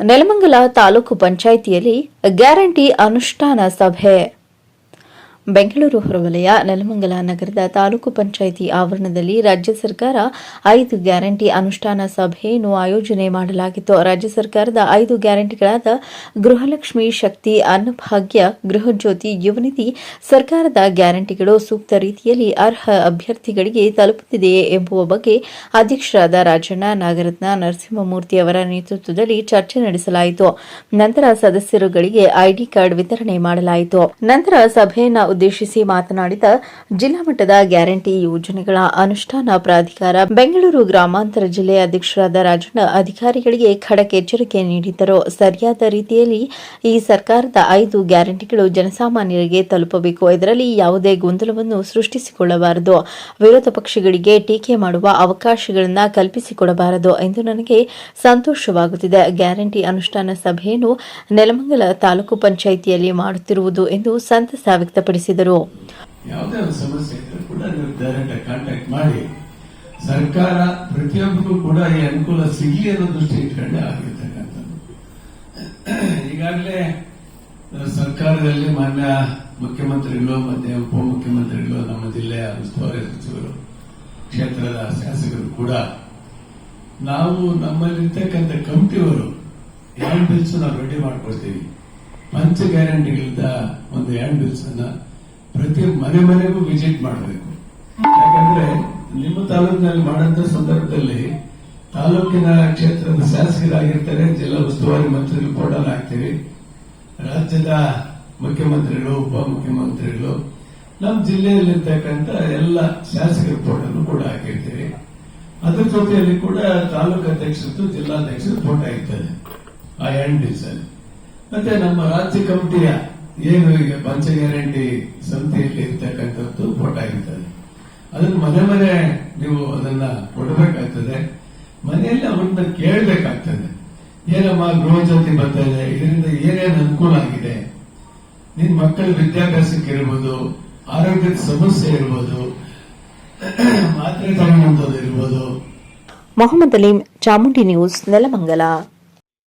ನೆಲಮಂಗಲ ತಾಲೂಕು ಪಂಚಾಯಿತಿಯಲ್ಲಿ ಗ್ಯಾರಂಟಿ ಅನುಷ್ಠಾನ ಸಭೆ. ಬೆಂಗಳೂರು ಹೊರವಲಯ, ನೆಲಮಂಗಲ ನಗರದ ತಾಲೂಕು ಪಂಚಾಯಿತಿ ಆವರಣದಲ್ಲಿ ರಾಜ್ಯ ಸರ್ಕಾರ ಐದು ಗ್ಯಾರಂಟಿ ಅನುಷ್ಠಾನ ಸಭೆಯನ್ನು ಆಯೋಜನೆ ಮಾಡಲಾಗಿತ್ತು. ರಾಜ್ಯ ಸರ್ಕಾರದ ಐದು ಗ್ಯಾರಂಟಿಗಳಾದ ಗೃಹಲಕ್ಷ್ಮಿ ಶಕ್ತಿ, ಅನ್ನಭಾಗ್ಯ, ಗೃಹಜ್ಯೋತಿ, ಯುವನಿಧಿ ಸರ್ಕಾರದ ಗ್ಯಾರಂಟಿಗಳು ಸೂಕ್ತ ರೀತಿಯಲ್ಲಿ ಅರ್ಹ ಅಭ್ಯರ್ಥಿಗಳಿಗೆ ತಲುಪುತ್ತಿದೆಯೇ ಎಂಬುವ ಬಗ್ಗೆ ಅಧ್ಯಕ್ಷರಾದ ರಾಜಣ್ಣ ನಾಗರತ್ನ ನರಸಿಂಹಮೂರ್ತಿ ಅವರ ನೇತೃತ್ವದಲ್ಲಿ ಚರ್ಚೆ ನಡೆಸಲಾಯಿತು. ನಂತರ ಸದಸ್ಯರುಗಳಿಗೆ ಐಡಿ ಕಾರ್ಡ್ ವಿತರಣೆ ಮಾಡಲಾಯಿತು. ನಂತರ ಸಭೆಯನ್ನ ಉದ್ದೇಶಿಸಿ ಮಾತನಾಡಿದ ಜಿಲ್ಲಾ ಮಟ್ಟದ ಗ್ಯಾರಂಟಿ ಯೋಜನೆಗಳ ಅನುಷ್ಠಾನ ಪ್ರಾಧಿಕಾರ, ಬೆಂಗಳೂರು ಗ್ರಾಮಾಂತರ ಜಿಲ್ಲೆ ಅಧ್ಯಕ್ಷರಾದ ರಾಜಣ್ಣ ಅಧಿಕಾರಿಗಳಿಗೆ ಖಡಕ್ ಎಚ್ಚರಿಕೆ ನೀಡಿದ್ದರು ಸರಿಯಾದ ರೀತಿಯಲ್ಲಿ ಈ ಸರ್ಕಾರದ ಐದು ಗ್ಯಾರಂಟಿಗಳು ಜನಸಾಮಾನ್ಯರಿಗೆ ತಲುಪಬೇಕು. ಇದರಲ್ಲಿ ಯಾವುದೇ ಗೊಂದಲವನ್ನು ಸೃಷ್ಟಿಸಿಕೊಳ್ಳಬಾರದು. ವಿರೋಧ ಪಕ್ಷಗಳಿಗೆ ಟೀಕೆ ಮಾಡುವ ಅವಕಾಶಗಳನ್ನು ಕಲ್ಪಿಸಿಕೊಡಬಾರದು ಎಂದು ನನಗೆ ಸಂತೋಷವಾಗುತ್ತಿದೆ. ಗ್ಯಾರಂಟಿ ಅನುಷ್ಠಾನ ಸಭೆಯನ್ನು ನೆಲಮಂಗಲ ತಾಲೂಕು ಪಂಚಾಯಿತಿಯಲ್ಲಿ ಮಾಡುತ್ತಿರುವುದು ಎಂದು ಸಂತಸ ವ್ಯಕ್ತಪಡಿಸಿದರು. ಯಾವುದೇ ಒಂದು ಸಮಸ್ಯೆ ಕೂಡ ನೀವು ಮಾಡಿ. ಸರ್ಕಾರ ಪ್ರತಿಯೊಬ್ಬರಿಗೂ ಕೂಡ ಈ ಅನುಕೂಲ ಸಿಗಲಿ ಅನ್ನೋ ದೃಷ್ಟಿ ಇಟ್ಕೊಂಡೆ ಆಗಿರ್ತಕ್ಕಂಥ ಈಗಾಗಲೇ ಸರ್ಕಾರದಲ್ಲಿ ಮಾನ್ಯ ಮುಖ್ಯಮಂತ್ರಿಗಳು ಮತ್ತೆ ಉಪಮುಖ್ಯಮಂತ್ರಿಗಳು ನಮ್ಮ ಜಿಲ್ಲೆಯ ಉಸ್ತುವಾರಿ ಸಚಿವರು, ಕ್ಷೇತ್ರದ ಶಾಸಕರು ಕೂಡ ನಾವು ನಮ್ಮಲ್ಲಿರ್ತಕ್ಕಂಥ ಕಮಿಟಿಯವರು ಯಾವ ಬಿಲ್ಸ್ ನಾವು ರೆಡಿ ಮಾಡ್ಕೊಳ್ತೀವಿ. ಪಂಚ ಗ್ಯಾರಂಟಿಗಳಿಂದ ಒಂದು ಹ್ಯಾಂಡ್ ಬಿಲ್ಸ್ ಅನ್ನ ಪ್ರತಿ ಮನೆ ಮನೆಗೂ ವಿಸಿಟ್ ಮಾಡಬೇಕು. ಯಾಕಂದ್ರೆ ನಿಮ್ಮ ತಾಲೂಕಿನಲ್ಲಿ ಮಾಡಂತ ಸಂದರ್ಭದಲ್ಲಿ ತಾಲೂಕಿನ ಕ್ಷೇತ್ರದ ಶಾಸಕರಾಗಿರ್ತಾರೆ, ಜಿಲ್ಲಾ ಉಸ್ತುವಾರಿ ಮಂತ್ರಿಗಳು ಫೋಟೋನ ಹಾಕ್ತೀವಿ ರಾಜ್ಯದ ಮುಖ್ಯಮಂತ್ರಿಗಳು, ಉಪಮುಖ್ಯಮಂತ್ರಿಗಳು, ನಮ್ಮ ಜಿಲ್ಲೆಯಲ್ಲಿರ್ತಕ್ಕಂಥ ಎಲ್ಲ ಶಾಸಕರ ಫೋಟೋನು ಕೂಡ ಹಾಕಿರ್ತೀವಿ ಅದ್ರ ಜೊತೆಯಲ್ಲಿ ಕೂಡ ತಾಲೂಕು ಅಧ್ಯಕ್ಷರದ್ದು ಜಿಲ್ಲಾಧ್ಯಕ್ಷರ ಫೋಟೋ ಇರ್ತದೆ ಆ ಎಂಡ್ ಬಿಲ್ಸ್ ಮತ್ತೆ ನಮ್ಮ ರಾಜ್ಯ ಕಮಿಟಿಯ ಏನು ಈಗ ಪಂಚ ಗ್ಯಾರಂಟಿ ಸಂತೆಯಲ್ಲಿ ಇರ್ತಕ್ಕಂಥದ್ದು ಫೋಟೋ ಇರ್ತದೆ ಅದನ್ನ ಮನೆ ಮನೆ ನೀವು ಅದನ್ನ ಕೊಡಬೇಕಾಗ್ತದೆ. ಮನೆಯಲ್ಲಿ ಅವನ್ನ ಕೇಳಬೇಕಾಗ್ತದೆ. ಏನಮ್ಮ ಗೃಹ ಜೊತೆ ಬರ್ತಾ ಇದೆ, ಇದರಿಂದ ಏನೇನು ಅನುಕೂಲ ಆಗಿದೆ? ನಿನ್ ಮಕ್ಕಳ ವಿದ್ಯಾಭ್ಯಾಸಕ್ಕೆ ಇರ್ಬೋದು, ಆರೋಗ್ಯದ ಸಮಸ್ಯೆ ಇರ್ಬೋದು, ಮಾತ್ರೆ ತಗೊಳ್ಳುವಂಥದ್ದು ಇರ್ಬೋದು. ಮೊಹಮ್ಮದ್ ಅಲೀಂ, ಚಾಮುಂಡಿ ನ್ಯೂಸ್, ನೆಲಮಂಗಲ.